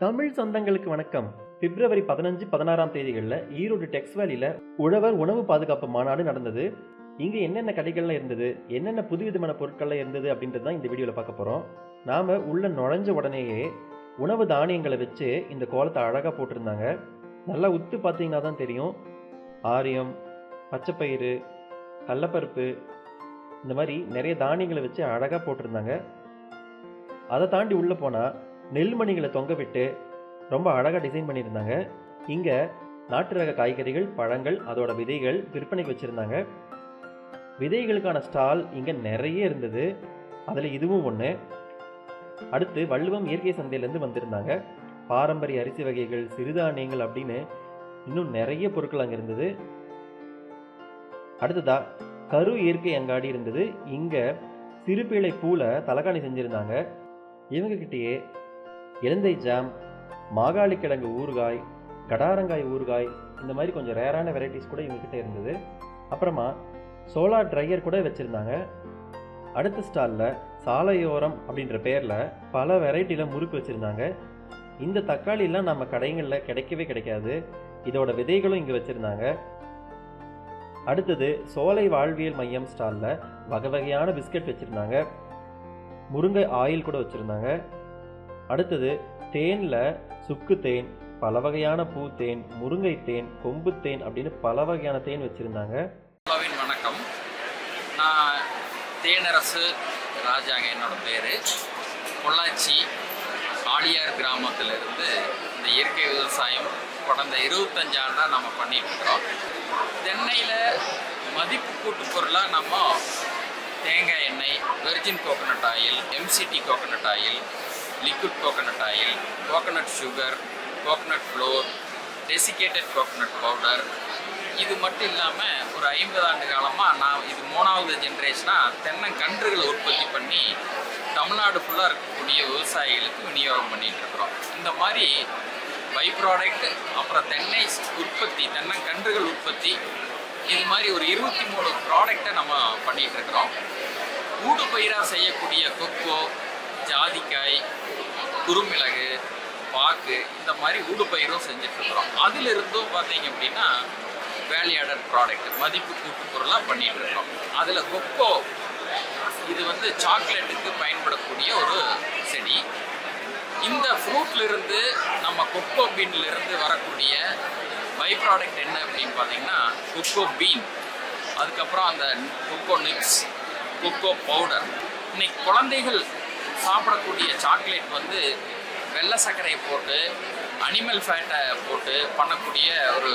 தமிழ் சொந்தங்களுக்கு வணக்கம். பிப்ரவரி பதினஞ்சு பதினாறாம் தேதிகளில் ஈரோடு டெக்ஸ் வேலியில் உழவர் உணவு பாதுகாப்பு மாநாடு நடந்தது. இங்கே என்னென்ன கடைகள்லாம் இருந்தது என்னென்ன புதுவிதமான பொருட்கள்லாம் இருந்தது அப்படின்றது தான் இந்த வீடியோவில் பார்க்க போகிறோம் நாம் உள்ள நுழைஞ்ச உடனேயே உணவு தானியங்களை வச்சு இந்த கோலத்தை அழகாக போட்டிருந்தாங்க. நல்லா உத்து பார்த்தீங்கன்னா தான் தெரியும். ஆரியம் பச்சைப்பயிறு கடலப்பருப்பு இந்த மாதிரி நிறைய தானியங்களை வச்சு அழகாக போட்டிருந்தாங்க. அதை தாண்டி உள்ளே போனால் நெல்மணிகளை தொங்க விட்டு ரொம்ப அழகாக டிசைன் பண்ணியிருந்தாங்க. இங்கே நாட்டு ரக காய்கறிகள் பழங்கள் அதோட விதைகள் விற்பனைக்கு வச்சுருந்தாங்க. விதைகளுக்கான ஸ்டால் இங்கே நிறைய இருந்தது. அதில் இதுவும் ஒன்று அடுத்து வள்ளுவம் இயற்கை சந்தையிலேருந்து வந்திருந்தாங்க. பாரம்பரிய அரிசி வகைகள் சிறுதானியங்கள் அப்படின்னு இன்னும் நிறைய பொருட்கள் அங்கே இருந்தது. அடுத்ததா கரு இயற்கை அங்காடி இருந்தது. இங்கே சிறுபேழை பூவில் தலகாணி செஞ்சுருந்தாங்க. இவங்க கிட்டேயே இலந்தை ஜாம் மாகாளி கிழங்கு ஊறுகாய் கடாரங்காய் ஊறுகாய் இந்த மாதிரி கொஞ்சம் ரேரான வெரைட்டிஸ் கூட இவங்கக்கிட்ட இருந்தது. அப்புறமா சோலா ட்ரையர் கூட வச்சுருந்தாங்க. அடுத்த ஸ்டாலில் சாலையோரம் அப்படின்ற பேரில் பல வெரைட்டியில் முறுக்கு வச்சுருந்தாங்க. இந்த தக்காளிலாம் நம்ம கடைகளில் கிடைக்கவே கிடைக்காது. இதோட விதைகளும் இங்கே வச்சுருந்தாங்க. அடுத்தது சோலை வாழ்வியல் மையம் ஸ்டாலில் வகை வகையான பிஸ்கட் வச்சுருந்தாங்க. முருங்கை ஆயில் கூட வச்சுருந்தாங்க. அடுத்தது தேனில் சுக்கு தேன் பல வகையான பூ தேன் முருங்கை தேன் கொம்பு தேன் அப்படின்னு பல வகையான தேன் வச்சுருந்தாங்க. வணக்கம். நான் தேனரசு ராஜாங்க என்னோட பேர். பொள்ளாச்சி ஆழியார் கிராமத்திலிருந்து இந்த இயற்கை விவசாயம் கடந்த இருபத்தஞ்சு ஆண்டாக நம்ம பண்ணிட்டுருக்கிறோம் தென்னையில் மதிப்பு கூட்டு பொருளாக நம்ம தேங்காய் எண்ணெய் virgin coconut oil MCT coconut oil liquid coconut oil coconut sugar coconut flour desiccated coconut powder இது மட்டும் இல்லாமல் ஒரு ஐம்பது ஆண்டு காலமாக நான் இது மூணாவது ஜென்ரேஷனாக தென்னங்கன்றுகளை உற்பத்தி பண்ணி தமிழ்நாடு ஃபுல்லாக இருக்கக்கூடிய விவசாயிகளுக்கு விநியோகம் பண்ணிகிட்ருக்குறோம் இந்த மாதிரி பை ப்ராடக்ட் அப்புறம் தென்னை உற்பத்தி தென்னங்கன்றுகள் உற்பத்தி இது மாதிரி ஒரு இருபத்தி மூணு ப்ராடக்டை நம்ம பண்ணிகிட்ருக்குறோம் இருக்கிறோம். ஊடு பயிராக செய்யக்கூடிய கொக்கோ ஜாதிக்காய் குறுமிளகு பாக்கு இந்த மாதிரி ஊடுபயிரும் பயிரும் அதிலிருந்தும் பார்த்தீங்க அப்படின்னா வேல்யூடட் ப்ராடக்ட் மதிப்பு கூட்டு பொருளாக பண்ணிட்டு அதில் கொக்கோ இது வந்து சாக்லேட்டுக்கு பயன்படக்கூடிய ஒரு செடி. இந்த ஃப்ரூட்லேருந்து நம்ம கொக்கோ பீன்லேருந்து வரக்கூடிய பை ப்ராடக்ட் என்ன அப்படின்னு பார்த்தீங்கன்னா கொக்கோ பீன். அதுக்கப்புறம் அந்த கொக்கோ நிப்ஸ் கொக்கோ பவுடர். இன்னைக்கு குழந்தைகள் சாப்பிடக்கூடிய சாக்லேட் வந்து வெள்ளை சர்க்கரையை போட்டு அனிமல் ஃபேட்டை போட்டு பண்ணக்கூடிய ஒரு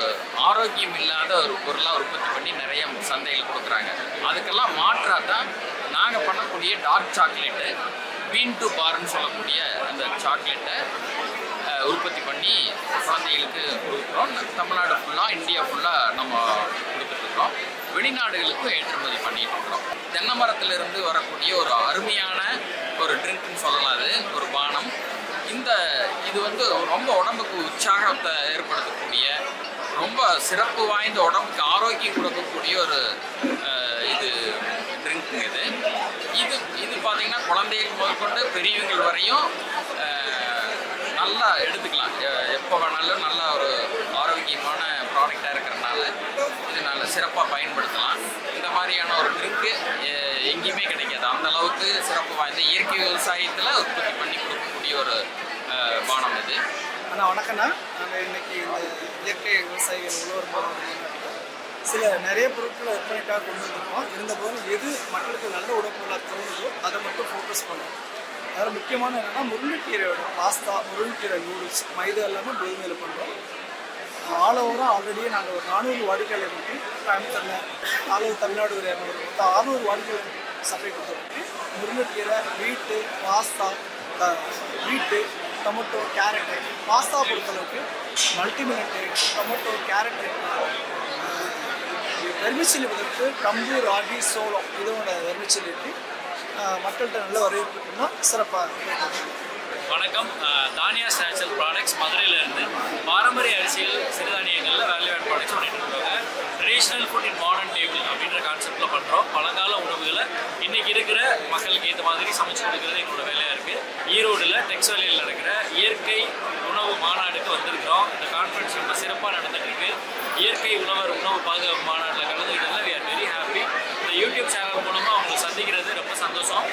ஆரோக்கியம் இல்லாத ஒரு பொருளாக உற்பத்தி பண்ணி நிறைய சந்தையில் கொடுக்குறாங்க. அதுக்கெல்லாம் மாற்றாக தான் நாங்கள் பண்ணக்கூடிய டார்க் சாக்லேட்டு பீன் டு பார்னு சொல்லக்கூடிய அந்த சாக்லேட்டை உற்பத்தி பண்ணி குழந்தைகளுக்கு கொடுக்குறோம். தமிழ்நாடு ஃபுல்லாக இந்தியா ஃபுல்லாக நம்ம இருக்கிறோம் வெளிநாடுகளுக்கும் ஏற்றுமதி பண்ணிட்டு இருக்கிறோம் தென்னை மரத்திலிருந்து வரக்கூடிய ஒரு அருமையான ஒரு ட்ரிங்க்னு சொல்லலாம் அது ஒரு பானம். இந்த இது வந்து ரொம்ப உடம்புக்கு உற்சாகத்தை ஏற்படுத்தக்கூடிய ரொம்ப சிறப்பு வாய்ந்த உடம்புக்கு ஆரோக்கியம் கொடுக்கக்கூடிய ஒரு இது ட்ரிங்க்குங்க இது. இது இது பார்த்திங்கன்னா குழந்தைகள் முதற்கொண்டு பெரியவங்கள் வரையும் நல்லா எடுத்துக்கலாம். எப்போ வேணாலும் நல்ல ஒரு ஆரோக்கியமான ப்ராடக்டாக இருக்கிறனால சிறப்பாக பயன்படுத்தலாம். இந்த மாதிரியான ஒரு ட்ரிங்க்கு எங்கேயுமே கிடைக்காது. அந்த அளவுக்கு சிறப்பு வாய்ந்த இயற்கை விவசாயத்தில் உற்பத்தி பண்ணி கொடுக்கக்கூடிய ஒரு பானம் இது. அண்ணா வணக்கண்ணா நாங்கள் இன்னைக்கு இந்த இயற்கை விவசாயிகள் உழவர் மாநாட்டில் சில நிறைய பொருட்களை விற்பனைக்காக கொண்டு வந்திருக்கோம். இருந்தபோதும் எது மக்களுக்கு நல்ல உடற்பொருளாக தோணுதோ அதை மட்டும் ஃபோக்கஸ் பண்ணுவோம். அதில் முக்கியமான என்னென்னா முருங்கைக்கீரையோட பாஸ்தா முருங்கைக்கீரை நூடுல்ஸ் மைதா இல்லாமல் கோதுமையில் பண்ணுறோம் ஆல் ஓவராக ஆல்ரெடியே நாங்கள் ஒரு நானூறு வாடிக்கையாளர் இருக்கு கோயம்புத்தூரில் ஆல் தமிழ்நாடு ஒரு இரநூறு மொத்தம் அறுநூறு வாடிக்கையாளர் சப்ளை கொடுத்துருக்கு. முருங்கைக்கீரை வீட்டு பாஸ்தா வீட்டு டொமேட்டோ கேரட்டு பாஸ்தா பொறுத்தளவுக்கு மல்டிமினட்டு டொமேட்டோ கேரட்டு வெர்மிச்சிலி இதற்கு கம்பு ராகி சோளம் இதோட வெர்மிச்சிலி இருக்கு. மக்கள்கிட்ட நல்ல வரவேற்பு இருக்குன்னா சிறப்பாக வணக்கம். தானியா தானியாஸ் நேச்சுரல் ப்ராடக்ட்ஸ் மதுரையிலேருந்து பாரம்பரிய அரிசிகள் சிறுதானியங்களில் வேல்யூ ஆட் ப்ராடக்ட்ஸ் பண்ணிட்டு இருக்காங்க traditional food in modern table அப்படின்ற கான்செப்டில் பண்ணுறோம் பழங்கால உணவுகளை இன்னைக்கு இருக்கிற மக்களுக்கு ஏற்ற மாதிரி சமைச்சு கொடுக்குறது எங்களோட வேலையாக இருக்குது ஈரோடில் டெக்ஸ் வேலையில் நடக்கிற இயற்கை உணவு மாநாடுக்கு வந்திருக்கிறோம். இந்த கான்ஃபரன்ஸ் ரொம்ப சிறப்பாக நடந்துகிட்டு இயற்கை உணவர் உணவு பாதுகாப்பு மாநாட்டில் கலந்துக்கிட்டதில் வி ஆர் வெரி ஹாப்பி இந்த யூடியூப் சேனல் மூலமாக அவங்களை சந்திக்கிறது ரொம்ப சந்தோஷம்.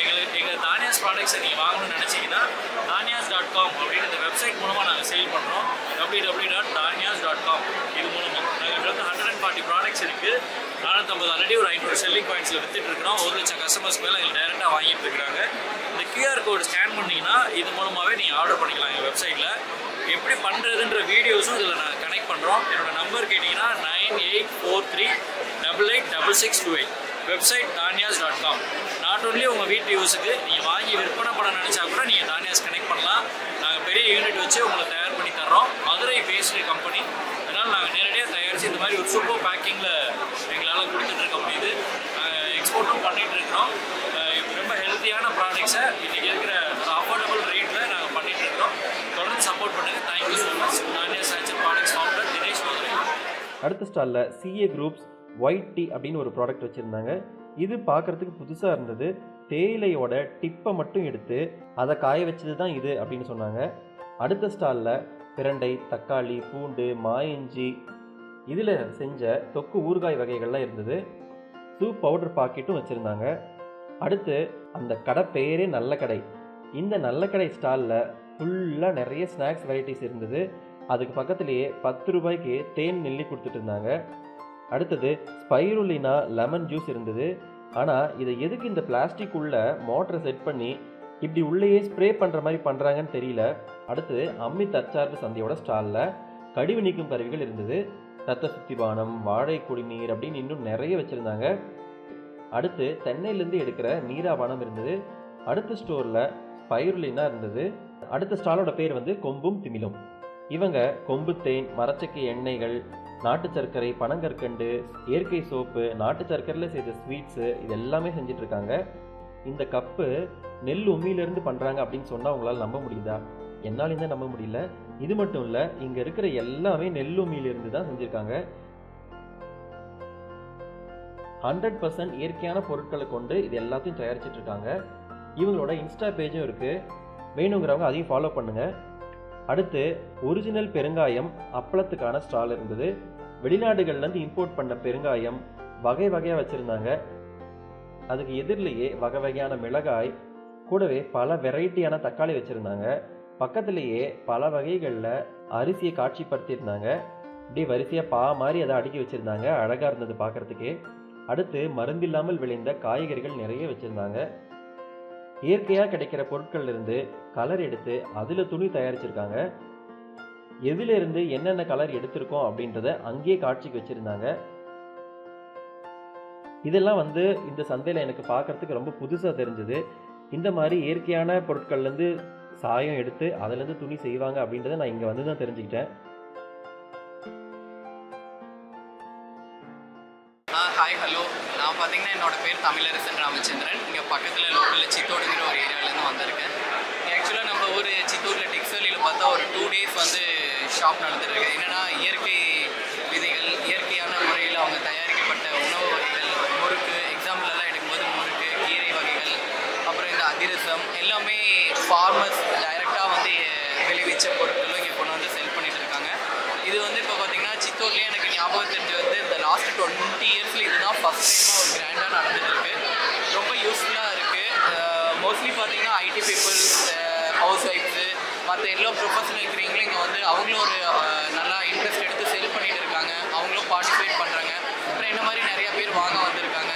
எங்களுக்கு எங்கள் தானியாஸ் ப்ராடக்ட்ஸை நீங்கள் வாங்கணும்னு நினச்சிங்கன்னா தானியாஸ் டாட் காம் அப்படின்னு இந்த வெப்சைட் மூலமாக நாங்கள் சேல் பண்ணுறோம் W W dot Thaniyas dot com இது மூலமாக நாங்கள் வந்து ஹண்ட்ரட் அண்ட் ஃபார்ட்டி ப்ராடக்ட்ஸ் இருக்குது இரநூத்தம்பது ஆல்ரெடி ஒரு ஐநூறு செல்லிங் பாயிண்ட்ஸில் வித்துட்டு இருக்கிறோம். ஒரு லட்சம் கஸ்டமர்ஸ் மேலே எங்களுக்கு டேரெக்டாக வாங்கிட்டு இருக்கிறாங்க. இந்த கியூஆர் கோடு ஸ்கேன் பண்ணிங்கன்னா இது மூலமாகவே நீங்கள் ஆர்டர் பண்ணிக்கலாம் எங்கள் வெப்சைட்டில் எப்படி பண்ணுறதுன்ற வீடியோஸும் இதில் நான் கனெக்ட் பண்ணுறோம் என்னோட நம்பர் கேட்டிங்கன்னா nine eight four three double eight double six two eight. Website Thaniyas dot com not only உங்கள் வீட்டு யூஸுக்கு நீங்கள் வாங்கி விற்பனை பண்ண நினச்சா கூட நீங்கள் தானியாஸ் கனெக்ட் பண்ணலாம். நாங்கள் பெரிய யூனிட் வச்சு உங்களை தயார் பண்ணி தர்றோம். மதுரை பேஸ்டு கம்பெனி அதனால் நாங்கள் நேரடியாக தயாரித்து இந்த மாதிரி ஒரு சூப்பர் பேக்கிங்கில் எங்களால் கொடுத்துட்டு இருக்க முடியுது. எக்ஸ்போர்ட்டும் பண்ணிகிட்டு இருக்கிறோம். ரொம்ப ஹெல்த்தியான ப்ராடக்ட்ஸை இன்றைக்கி இருக்கிற அஃபோர்டபுள் ரேட்டில் நாங்கள் பண்ணிகிட்டு இருக்கிறோம். தொடர்ந்து சப்போர்ட் பண்ணுங்கள் thank you so much Dhaniyas nature products founder Dinesh Madurai அடுத்த ஸ்டாலில் சிஏ குரூப்ஸ் ஒயிட் டீ அப்படின்னு ஒரு ப்ராடக்ட் வச்சுருந்தாங்க. இது பார்க்குறதுக்கு புதுசாக இருந்தது. தேயிலையோட டிப்பை மட்டும் எடுத்து அதை காய வச்சது தான் இது அப்படின்னு சொன்னாங்க. அடுத்த ஸ்டாலில் பிரண்டை தக்காளி பூண்டு மாயிஞ்சி இதில் செஞ்ச தொக்கு ஊறுகாய் வகைகள்லாம் இருந்தது. சூப் பவுடர் பாக்கெட்டும் வச்சுருந்தாங்க. அடுத்து அந்த கடை பேரே நல்ல கடை இந்த நல்ல கடை ஸ்டாலில் ஃபுல்லாக நிறைய ஸ்நாக்ஸ் வெரைட்டிஸ் இருந்தது. அதுக்கு பக்கத்துலேயே பத்து ரூபாய்க்கு தேன் நெல்லி கொடுத்துட்டு இருந்தாங்க. அடுத்தது ஸ்பைருலினா லெமன் ஜூஸ் இருந்தது. ஆனால் இதை எதுக்கு இந்த பிளாஸ்டிக் உள்ள மோட்டரை செட் பண்ணி இப்படி உள்ளேயே ஸ்ப்ரே பண்ணுற மாதிரி பண்ணுறாங்கன்னு தெரியல. அடுத்து அம்மி தற்சார்பு சந்தையோட ஸ்டாலில் கழிவு நீக்கும் கருவிகள் இருந்தது. ரத்த சுத்திபானம் வாழை குடிநீர் அப்படின்னு இன்னும் நிறைய வச்சுருந்தாங்க. அடுத்து தென்னையிலேருந்து எடுக்கிற நீராபானம் இருந்தது. அடுத்த ஸ்டோரில் ஸ்பைருலினா இருந்தது. அடுத்த ஸ்டாலோட பேர் வந்து கொம்பும் திமிலும். இவங்க கொம்பு தேன் மரச்சக்கை எண்ணெய்கள் நாட்டு சர்க்கரை பனங்கற்கண்டு இயற்கை சோப்பு நாட்டு சர்க்கரையில் செய்த ஸ்வீட்ஸு இது எல்லாமே செஞ்சுட்டு இருக்காங்க. இந்த கப்பு நெல் உமியிலேருந்து பண்ணுறாங்க அப்படின்னு சொன்னால் உங்களால் நம்ப முடியுதா? என்னாலையும் தான் நம்ப முடியல. இது மட்டும் இல்லை இங்கே இருக்கிற எல்லாமே நெல்லுமியிலிருந்து தான் செஞ்சுருக்காங்க. ஹண்ட்ரட் பர்சன்ட் இயற்கையான பொருட்களை கொண்டு இது எல்லாத்தையும் தயாரிச்சுட்டு இருக்காங்க. இவங்களோட இன்ஸ்டா பேஜும் இருக்குது வேணுங்கிறவங்க அதையும் ஃபாலோ பண்ணுங்கள் அடுத்து ஒரிஜினல் பெருங்காயம் அப்பளத்துக்கான ஸ்டால் இருந்தது. வெளிநாடுகள்லேருந்து இம்போர்ட் பண்ண பெருங்காயம் வகை வகையாக வச்சுருந்தாங்க. அதுக்கு எதிரிலேயே வகை வகையான மிளகாய் கூடவே பல வெரைட்டியான தக்காளி வச்சுருந்தாங்க. பக்கத்துலேயே பல வகைகளில் அரிசியை காட்சிப்படுத்தியிருந்தாங்க. இப்படி வரிசையாக பா மாதிரி அதை அடுக்கி வச்சுருந்தாங்க அழகாக இருந்தது பார்க்குறதுக்கு. அடுத்து மருந்தில்லாமல் விளைந்த காய்கறிகள் நிறைய வச்சுருந்தாங்க. இயற்கையாக கிடைக்கிற பொருட்கள்லேருந்து கலர் எடுத்து அதில் துணி தயாரிச்சிருக்காங்க. எதிலிருந்து என்னென்ன கலர் எடுத்திருக்கோம் அப்படின்றத அங்கேயே காட்சிக்கு வச்சுருந்தாங்க. இதெல்லாம் வந்து இந்த சந்தையில் எனக்கு பார்க்கறதுக்கு ரொம்ப புதுசாக தெரிஞ்சுது. இந்த மாதிரி இயற்கையான பொருட்கள்லேருந்து சாயம் எடுத்து அதுலேருந்து துணி செய்வாங்க அப்படின்றத நான் இங்கே வந்து தான் தெரிஞ்சுக்கிட்டேன். ஹாய் ஹலோ நான் பார்த்தீங்கன்னா என்னோட பேர் தமிழரசன் ராமச்சந்திரன். இங்கே பக்கத்தில் லோக்கலில் சித்தோடுங்கிற ஒரு ஏரியாவில் வந்திருக்கேன் ஆக்சுவலாக நம்ம ஊர் சித்தூரில் டிக்ஸலியில் பார்த்தா ஒரு டூ டேஸ் வந்து ஷாப் நடந்துருக்கு என்னென்னா இயற்கை விதைகள் இயற்கையான முறையில் அவங்க தயாரிக்கப்பட்ட உணவு வகைகள் முறுக்கு எக்ஸாம்பிள் எல்லாம் எடுக்கும்போது முறுக்கு கீரை வகைகள் அப்புறம் இந்த அதிரசம் எல்லாமே ஃபார்மர்ஸ் டைரெக்டாக வந்து விளைவிச்ச பொருட்களும் இங்கே கொண்டு வந்து செல் பண்ணிட்டு இருக்காங்க இது வந்து இப்போ பார்த்தீங்கன்னா சித்தூர்லேயே எனக்கு ஞாபகம் தெரிஞ்சு வந்து இந்த லாஸ்ட் டுவெண்ட்டி இயர்ஸில் இதுதான் ஃபஸ்ட் டைமாக ஒரு கிராண்டாக நடந்துட்டு இருக்கு ரொம்ப யூஸ்ஃபுல்லாக இருக்குது மோஸ்ட்லி பார்த்தீங்கன்னா ஐடி பீப்புள் ஹவுஸ் ஒய்ஃப்ஸு மற்ற எல்லா ப்ரொஃபஷனல் இருக்கிறீங்களும் இங்கே வந்து அவங்களும் ஒரு நல்லா இன்ட்ரெஸ்ட் எடுத்து செல் பண்ணிட்டு இருக்காங்க. அவங்களும் பார்ட்டிசிபேட் பண்ணுறாங்க அப்புறம் இந்த மாதிரி நிறைய பேர் வாங்க வந்திருக்காங்க.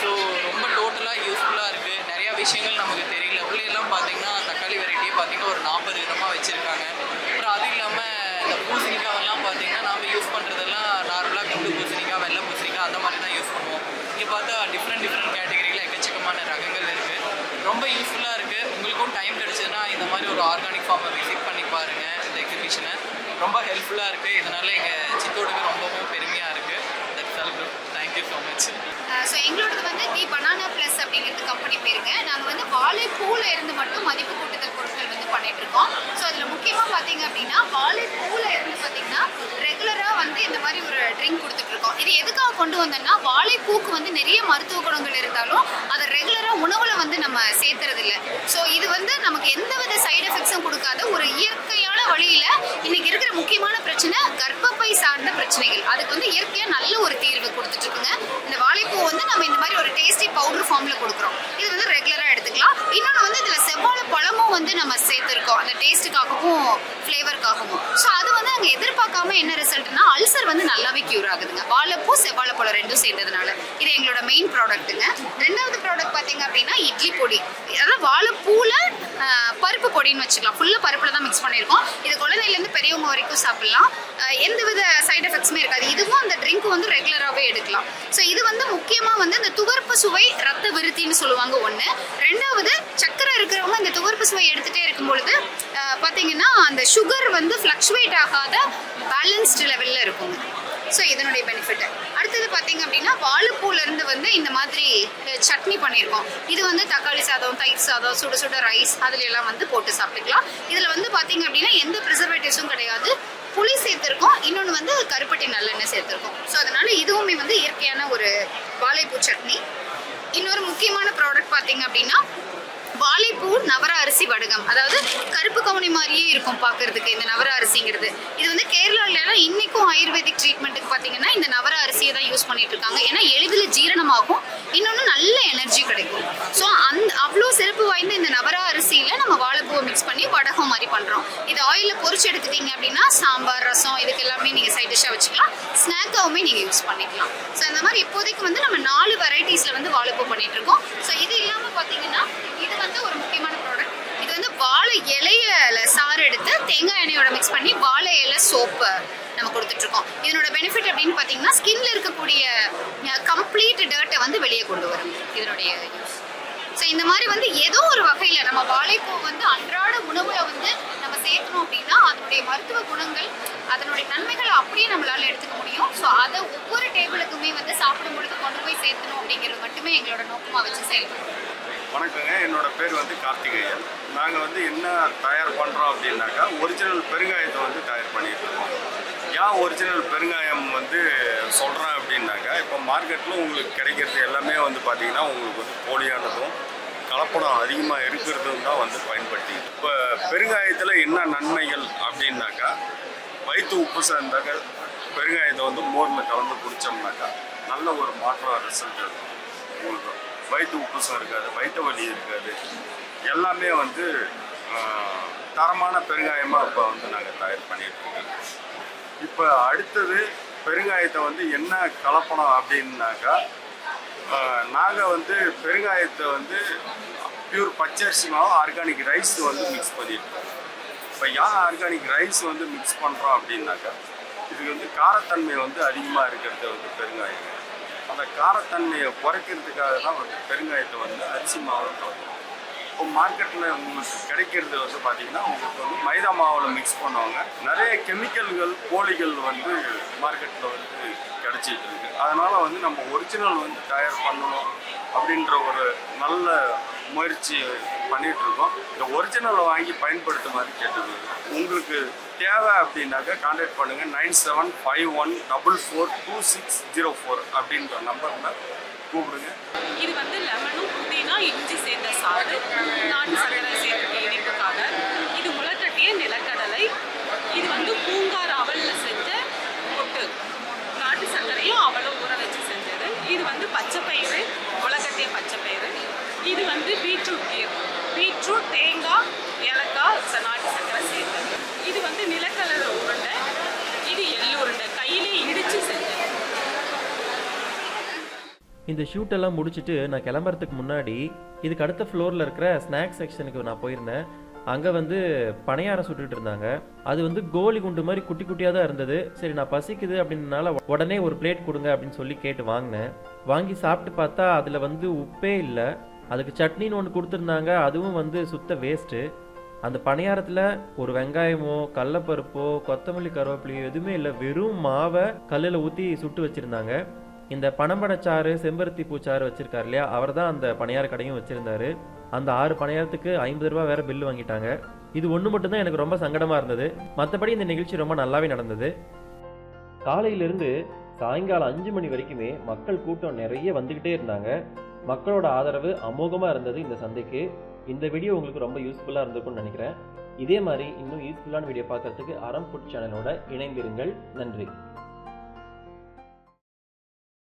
ஸோ ரொம்ப டோட்டலாக யூஸ்ஃபுல்லாக இருக்குது நிறையா விஷயங்கள் நமக்கு தெரியல. உள்ள எல்லாம் பார்த்தீங்கன்னா தக்காளி வெரைட்டியே பார்த்தீங்கன்னா ஒரு நாற்பது விதமாக வச்சுருக்காங்க. அப்புறம் அது இல்லாமல் இந்த பூசணிக்காவெல்லாம் பார்த்தீங்கன்னா நாம் யூஸ் பண்ணுறதெல்லாம் நார்மலாக குண்டு பூசணிக்காய் வெள்ளை பூசணிக்காய் அந்த மாதிரி தான் யூஸ் பண்ணுவோம் இங்கே பார்த்தா டிஃப்ரெண்ட் டிஃப்ரெண்ட் கேட்டகரியில் எக்கச்சக்கமான ரகங்கள் இருக்குது ரொம்ப யூஸ்ஃபுல்லாக இருக்குது உங்களுக்கும் டைம் கிடச்சதுன்னா இந்த மாதிரி ஒரு ஆர்கானிக் ஃபார்மை விசிட் பண்ணி பாருங்கள் இந்த எக்ஸிபிஷனை ரொம்ப ஹெல்ப்ஃபுல்லாக இருக்குது இதனால் எங்கள் சித்தோடுக்கு ரொம்பவும் பெருமையாக இருக்குது தட்ஸ் ஸோ மச் ஸோ எங்களோடது வந்து தி பனானா ப்ளஸ் அப்படிங்கிறது கம்பெனி பேருங்க. நாங்கள் வந்து வாழைப்பூல இருந்து மட்டும் மதிப்பு கூட்டுதல் பொருட்கள் வந்து பண்ணிட்டு இருக்கோம் ஸோ அதில் முக்கியமாக பார்த்தீங்க அப்படின்னா வாழைப்பூல இருந்து பார்த்தீங்கன்னா ரெகுலராக வந்து இந்த மாதிரி ஒரு ட்ரிங்க் கொடுத்துட்டு இருக்கோம் இது எதுக்காக கொண்டு வந்தோம்னா வாழைப்பூக்கு வந்து நிறைய மருத்துவ குணங்கள் இருந்தாலும் அதை ரெகுலராக உணவில் வந்து நம்ம சேர்த்துறது இல்லை ஸோ இது வந்து நமக்கு எந்த வித சைடு எஃபெக்ட்ஸும் கொடுக்காத. ஒரு இயற்கை வழியில இன்னைக்கு இருக்கிற முக்கியமான பிரச்சனை கர்ப்பப்பை சார்ந்த பிரச்சனைகள். அதுக்கு வந்து இயற்கையா நல்ல ஒரு தீர்வு கொடுத்துட்டு இருக்குங்க இந்த வாழைப்பூ வந்து நம்ம இந்த மாதிரி ஒரு டேஸ்டி பவுடர் ஃபார்ம்ல கொடுக்குறோம். இது வந்து ரெகுலரா எடுத்துக்கலாம். இன்னொன்று வந்து இதுல செவ்வாழை பழமும் வந்து நம்ம சேர்த்துருக்கோம். அந்த டேஸ்ட்டுக்காகவும் ஃப்ளேவருக்காகவும் ஸோ அது வந்து நாங்கள் எதிர்பார்க்காம என்ன ரிசல்ட்னா அல்சர் வந்து நல்லாவே க்யூர் ஆகுதுங்க. வாழைப்பூ செவ்வாழை பழம் ரெண்டும் சேர்ந்ததுனால. இது எங்களோட மெயின் ப்ராடக்ட்டுங்க ரெண்டாவது ப்ராடக்ட் பார்த்தீங்க அப்படின்னா இட்லி பொடி. அதாவது வாழைப்பூல பருப்பு பொடின்னு வச்சுக்கலாம். ஃபுல்லாக பருப்பில் தான் மிக்ஸ் பண்ணியிருக்கோம். இது குழந்தையிலேருந்து பெரியவங்க வரைக்கும் சாப்பிடலாம். எந்த வித சைட் எஃபெக்ட்ஸுமே இருக்காது. இதுவும் அந்த ட்ரிங்க் வந்து ரெகுலராகவே எடுக்கலாம். ஸோ இது வந்து முக்கியமாக வந்து இந்த துவர்ப்பு சுவை ரத்த விருத்தின்னு சொல்லுவாங்க ஒன்று ரெண்டாவது சக்கரை இருக்கிறவங்க இந்த துவர்ப்பு சுவை எடுத்துகிட்டே இருக்கும் பொழுது பார்த்தீங்கன்னா அந்த சுகர் வந்து ஃப்ளக்சுவேட் ஆகாத பேலன்ஸ்டு லெவலில் இருக்குங்க. ஸோ இதனுடைய பெனிஃபிட் அடுத்தது பார்த்தீங்க அப்படின்னா வாழைப்பூலேருந்து வந்து இந்த மாதிரி சட்னி பண்ணியிருக்கோம். இது வந்து தக்காளி சாதம் தயிர் சாதம் சுட சுட ரைஸ் அதுல எல்லாம் வந்து போட்டு சாப்பிட்டுக்கலாம். இதில் வந்து பார்த்தீங்க அப்படின்னா எந்த ப்ரிசர்வேட்டிவ்ஸும் கிடையாது. புளி சேர்த்துருக்கோம். இன்னொன்று வந்து கருப்பட்டி நல்லெண்ணெய் சேர்த்துருக்கோம். ஸோ அதனால இதுவுமே வந்து இயற்கையான ஒரு வாழைப்பூ சட்னி. இன்னொரு முக்கியமான ப்ராடக்ட் பார்த்தீங்க அப்படின்னா வாழைப்பூ நவர அரிசி வடகம். அதாவது கருப்பு கவுனி மாதிரியே இருக்கும் பார்க்கறதுக்கு இந்த நவர அரிசிங்கிறது இது வந்து கேரளால இன்னைக்கும் ஆயுர்வேதிக் ட்ரீட்மெண்ட்டுக்கு பார்த்தீங்கன்னா இந்த நவர அரிசியை தான் யூஸ் பண்ணிட்டு இருக்காங்க. ஏன்னா எளிதில் ஜீரணமாகும். இன்னொன்று நல்ல எனர்ஜி கிடைக்கும் ஸோ அந்த அவ்வளோ சிறப்பு வாய்ந்த இந்த நவர அரிசியில் நம்ம வாழைப்பூவை மிக்ஸ் பண்ணி வடகம் மாதிரி பண்ணுறோம் இது எடுத்தீங்க அப்படின்னா சாம்பார் ரசம் இதுக்கு எல்லாமே நீங்கள் சைட் டிஷ்ஷாக வச்சுக்கலாம். ஸ்நாக்காகவுமே நீங்கள் யூஸ் பண்ணிக்கலாம். ஸோ அந்த மாதிரி இப்போதைக்கு வந்து நம்ம நாலு வெரைட்டிஸில் வந்து வாழைப்பூ பண்ணிகிட்ருக்கோம் இருக்கோம் ஸோ இது இல்லாமல் பார்த்தீங்கன்னா இது வந்து ஒரு முக்கியமான ப்ராடக்ட் இது வந்து வாழை இலையில சாறு எடுத்து தேங்காய் எண்ணெயோட மிக்ஸ் பண்ணி வாழை இலை சோப்பு நம்ம கொடுத்துட்ருக்கோம் இதனோட பெனிஃபிட் அப்படின்னு பார்த்தீங்கன்னா ஸ்கின்ல இருக்கக்கூடிய கம்ப்ளீட் டர்ட்டை வந்து வெளியே கொண்டு வரும். இதனுடைய யூஸ் ஸோ இந்த மாதிரி வந்து ஏதோ ஒரு வகையில் நம்ம வாழைப்பூ வந்து அன்றாட உணவில் வந்து நம்ம சேர்க்கணும் அப்படின்னா அதனுடைய மருத்துவ குணங்கள் அதனுடைய நன்மைகளை அப்படியே நம்மளால் எடுத்துக்க முடியும். ஸோ அதை ஒவ்வொரு டேபிளுக்குமே வந்து சாப்பிடும் பொழுது கொண்டு போய் சேர்த்தணும் அப்படிங்கிறது மட்டுமே எங்களோட நோக்கமாக வச்சு செயல்படுறோம். வணக்கங்க. என்னோட பேர் வந்து கார்த்திகேயன். நாங்கள் வந்து என்ன தயார் பண்ணுறோம் அப்படின்னாக்கா ஒரிஜினல் பெருங்காயத்தை வந்து தயார் பண்ணிட்டு இருக்கோம் ஏன் ஒரிஜினல் பெருங்காயம் வந்து சொல்கிறேன் அப்படின்னாக்கா இப்போ மார்க்கெட்டில் உங்களுக்கு கிடைக்கிறது எல்லாமே வந்து பார்த்திங்கன்னா உங்களுக்கு வந்து போலியானதும் கலப்படம் அதிகமாக இருக்கிறது தான் வந்து பயன்படுத்தி. இப்போ பெருங்காயத்தில் என்ன நன்மைகள் அப்படின்னாக்கா வயிற்று உப்பு சேர்ந்தாக்க பெருங்காயத்தை வந்து மோரில் கலந்து குடித்தோம்னாக்கா நல்ல ஒரு மாற்றம் ரிசல்ட் இருக்கும் உங்களுக்கு வயிற்று உப்புசம் இருக்காது வயிற்று வலி இருக்காது. எல்லாமே வந்து தரமான பெருங்காயமாக இப்போ வந்து நாங்கள் தயார் பண்ணிட்டு இருக்கோம். இப்போ அடுத்தது பெருங்காயத்தை வந்து என்ன கலப்படம் அப்படின்னாக்கா நாங்கள் வந்து பெருங்காயத்தை வந்து பியூர் பச்சரிசி மாவு ஆர்கானிக் ரைஸ் வந்து மிக்ஸ் பண்ணியிருக்கோம் இப்போ ஏன் ஆர்கானிக் ரைஸ் வந்து மிக்ஸ் பண்ணுறோம் அப்படின்னாக்கா இதுக்கு வந்து காரத்தன்மை வந்து அதிகமாக இருக்கிறது வந்து பெருங்காயம். அந்த காரத்தன்மையை குறைக்கிறதுக்காக தான் வந்து பெருங்காயத்தை வந்து அரிசி மாவு இப்போ மார்க்கெட்டில் உங்களுக்கு கிடைக்கிறது வந்து பார்த்தீங்கன்னா உங்களுக்கு வந்து மைதா மாவில் மிக்ஸ் பண்ணுவாங்க. நிறைய கெமிக்கல்கள் போலிகள் வந்து மார்க்கெட்டில் வந்து கிடச்சிட்டு இருக்கு. அதனால் வந்து நம்ம ஒரிஜினல் வந்து தயார் பண்ணணும் அப்படின்ற ஒரு நல்ல முயற்சி பண்ணிட்டு இருக்கோம். இந்த ஒரிஜினலை வாங்கி பயன்படுத்துமாறு கேட்டது. உங்களுக்கு தேவை அப்படின்னாக்கா கான்டாக்ட் பண்ணுங்க. Nine seven five one double four two six zero four அப்படின்ற நம்பரில் கூப்பிடுங்க. இது வந்து லெமனும் புதினா இஞ்சி சேர்ந்த சாறு நாட்டு சர்க்கரை சேர்த்து இனிப்புக்காக இது முளைக்கட்டிய நிலக்கடலை இது வந்து பூங்கார் அவலில் செஞ்ச புட்டு நாட்டு சர்க்கரையும் அவலும் ஊற வச்சு செஞ்சது இது வந்து பச்சைப்பயிறு முளைக்கட்டிய பச்சைப்பயிறு இது வந்து பீட்ரூட் கீர் பீட்ரூட் தேங்காய் ஏலக்காய் ச- நாட்டு சர்க்கரை சேர்த்தது இது வந்து நிலக்கடலை உருண்டை இது எள்ளு உருண்டை கையிலே இடித்து செஞ்சது இந்த ஷூட் எல்லாம் முடிச்சுட்டு நான் கிளம்புறதுக்கு முன்னாடி இதுக்கு அடுத்த ஃப்ளோரில் இருக்கிற ஸ்நாக்ஸ் செக்ஷனுக்கு நான் போயிருந்தேன். அங்கே வந்து பணியாரம் சுட்டுட்டு இருந்தாங்க. அது வந்து கோலி குண்டு மாதிரி குட்டி குட்டியாக தான் இருந்தது. சரி நான் பசிக்குது அப்படின்னால உடனே ஒரு பிளேட் கொடுங்க அப்படின்னு சொல்லி கேட்டு வாங்கினேன். வாங்கி சாப்பிட்டு பார்த்தா அதில் வந்து உப்பே இல்லை. அதுக்கு சட்னின்னு ஒன்று கொடுத்துருந்தாங்க. அதுவும் வந்து சுத்த வேஸ்ட்டு அந்த பணியாரத்தில் ஒரு வெங்காயமோ கடலப்பருப்போ கொத்தமல்லி கருவேப்பிலையோ எதுவுமே இல்லை. வெறும் மாவை கல்லில் ஊற்றி சுட்டு வச்சுருந்தாங்க. இந்த பனம்பழச்சாறு செம்பருத்தி பூச்சாறு வச்சிருக்காரு இல்லையா? அவர் தான் அந்த பணியார கடையும் வச்சிருந்தாரு. அந்த ஆறு பணியாரத்துக்கு ஐம்பது ரூபா வேற பில்லு வாங்கிட்டாங்க. இது ஒன்று மட்டும்தான் எனக்கு ரொம்ப சங்கடமா இருந்தது. மற்றபடி இந்த நிகழ்ச்சி ரொம்ப நல்லாவே நடந்தது. காலையிலிருந்து சாயங்காலம் அஞ்சு மணி வரைக்குமே மக்கள் கூட்டம் நிறைய வந்துக்கிட்டே இருந்தாங்க. மக்களோட ஆதரவு அமோகமாக இருந்தது இந்த சந்தைக்கு. இந்த வீடியோ உங்களுக்கு ரொம்ப யூஸ்ஃபுல்லாக இருந்திருக்கும்னு நினைக்கிறேன். இதே மாதிரி இன்னும் யூஸ்ஃபுல்லான வீடியோ பார்க்கறதுக்கு அறம் ஃபுட் சேனலோட இணைந்திருங்கள். நன்றி.